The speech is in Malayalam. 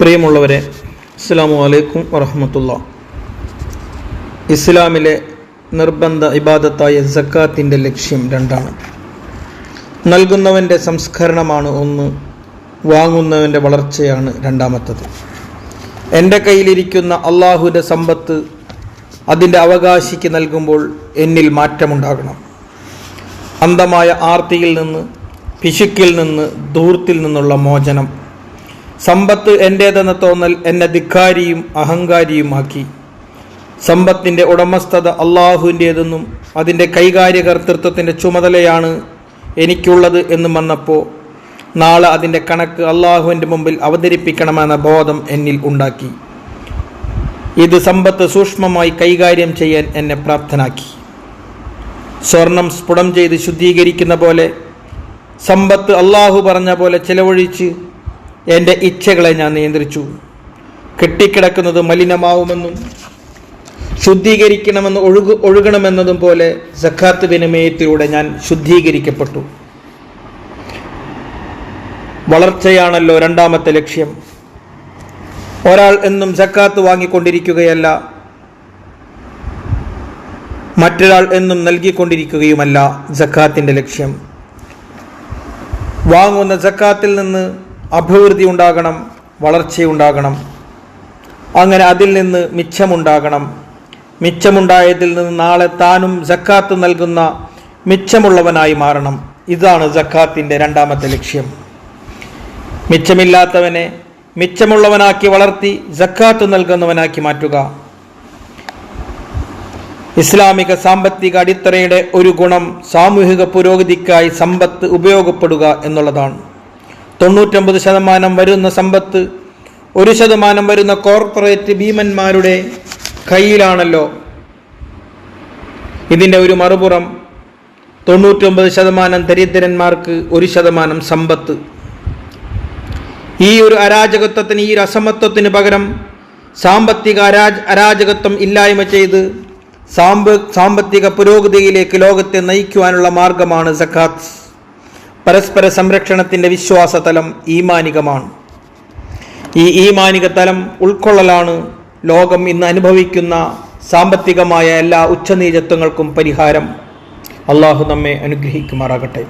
പ്രിയമുള്ളവരെ അസ്സാമു അലൈക്കും വറഹമത്തുള്ള. ഇസ്ലാമിലെ നിർബന്ധ ഇബാദത്തായ സക്കാത്തിന്റെ ലക്ഷ്യം രണ്ടാണ്. നൽകുന്നവന്റെ സംസ്കരണമാണ് ഒന്ന് വാങ്ങുന്നവന്റെ വളർച്ചയാണ് രണ്ടാമത്തത്. എന്റെ കയ്യിലിരിക്കുന്ന അള്ളാഹുവിന്റെ സമ്പത്ത് അതിന്റെ അവകാശിക്ക് നൽകുമ്പോൾ എന്നിൽ മാറ്റമുണ്ടാകണം. അന്ധമായ ആർത്തിയിൽ നിന്ന് പിശുക്കിൽ നിന്ന് ദൂർത്തിൽ നിന്നുള്ള മോചനം സമ്പത്ത് എന്റേതെന്ന തോന്നൽ എന്നെ ധിക്കാരിയും അഹങ്കാരിയുമാക്കി. സമ്പത്തിന്റെ ഉടമസ്ഥത അള്ളാഹുവിന്റേതെന്നും അതിന്റെ കൈകാര്യകർത്തൃത്വത്തിന്റെ ചുമതലയാണ് എനിക്കുള്ളത് എന്നും വന്നപ്പോൾ നാളെ അതിന്റെ കണക്ക് അള്ളാഹുവിന്റെ മുമ്പിൽ അവതരിപ്പിക്കണമെന്ന ബോധം എന്നിൽ ഉണ്ടാക്കി. ഇത് സമ്പത്ത് സൂക്ഷ്മമായി കൈകാര്യം ചെയ്യാൻ എന്നെ പ്രാപ്തനാക്കി. സ്വർണം സ്ഫുടം ചെയ്ത് ശുദ്ധീകരിക്കുന്ന പോലെ സമ്പത്ത് അള്ളാഹു പറഞ്ഞ പോലെ ചെലവഴിച്ച് എന്റെ ഇച്ഛകളെ ഞാൻ നിയന്ത്രിച്ചു. കെട്ടിക്കിടക്കുന്നത് മലിനമാവുമെന്നും ശുദ്ധീകരിക്കണമെന്ന് ഒഴുകു ഒഴുകണമെന്നതും പോലെ സഖാത്ത് വിനിമയത്തിലൂടെ ഞാൻ ശുദ്ധീകരിക്കപ്പെട്ടു. വളർച്ചയാണല്ലോ രണ്ടാമത്തെ ലക്ഷ്യം. ഒരാൾ എന്നും സക്കാത്ത് വാങ്ങിക്കൊണ്ടിരിക്കുകയല്ല മറ്റൊരാൾ എന്നും നൽകിക്കൊണ്ടിരിക്കുകയുമല്ല സക്കാത്തിന്റെ ലക്ഷ്യം. വാങ്ങുന്ന സക്കാത്തിൽ നിന്ന് അഭിവൃദ്ധി ഉണ്ടാകണം വളർച്ചയുണ്ടാകണം അങ്ങനെ അതിൽ നിന്ന് മിച്ചമുണ്ടാകണം. മിച്ചമുണ്ടായതിൽ നിന്ന് നാളെ താനും ജക്കാത്ത് നൽകുന്ന മിച്ചമുള്ളവനായി മാറണം. ഇതാണ് ജക്കാത്തിന്റെ രണ്ടാമത്തെ ലക്ഷ്യം. മിച്ചമില്ലാത്തവനെ മിച്ചമുള്ളവനാക്കി വളർത്തി ജക്കാത്ത് നൽകുന്നവനാക്കി മാറ്റുക. ഇസ്ലാമിക സാമ്പത്തിക അടിത്തറയുടെ ഒരു ഗുണം സാമൂഹിക പുരോഗതിക്കായി സമ്പത്ത് ഉപയോഗപ്പെടുക എന്നുള്ളതാണ്. തൊണ്ണൂറ്റൊമ്പത് ശതമാനം വരുന്ന സമ്പത്ത് ഒരു ശതമാനം വരുന്ന കോർപ്പറേറ്റ് ഭീമന്മാരുടെ കയ്യിലാണല്ലോ. ഇതിന്റെ ഒരു മറുപുറം തൊണ്ണൂറ്റൊമ്പത് ശതമാനം ദരിദ്രന്മാർക്ക് ഒരു ശതമാനം സമ്പത്ത്. ഈ ഒരു അരാജകത്വത്തിന് ഈ ഒരു അസമത്വത്തിന് പകരം സാമ്പത്തിക അരാജ അരാജകത്വം ഇല്ലായ്മ ചെയ്ത് സാമ്പ സാമ്പത്തിക പുരോഗതിയിലേക്ക് ലോകത്തെ നയിക്കുവാനുള്ള മാർഗമാണ് സക്കാത്ത് പരസ്പര സംരക്ഷണത്തിന്റെ വിശ്വാസതലം ഈമാനികമാണ്. ഈ ഈമാനിക തലം ഉൾക്കൊള്ളലാണ് ലോകം ഇന്ന് അനുഭവിക്കുന്ന സാമ്പത്തികമായ എല്ലാ ഉച്ചനീചത്വങ്ങൾക്കും പരിഹാരം. അള്ളാഹു നമ്മെ അനുഗ്രഹിക്കുമാറാകട്ടെ.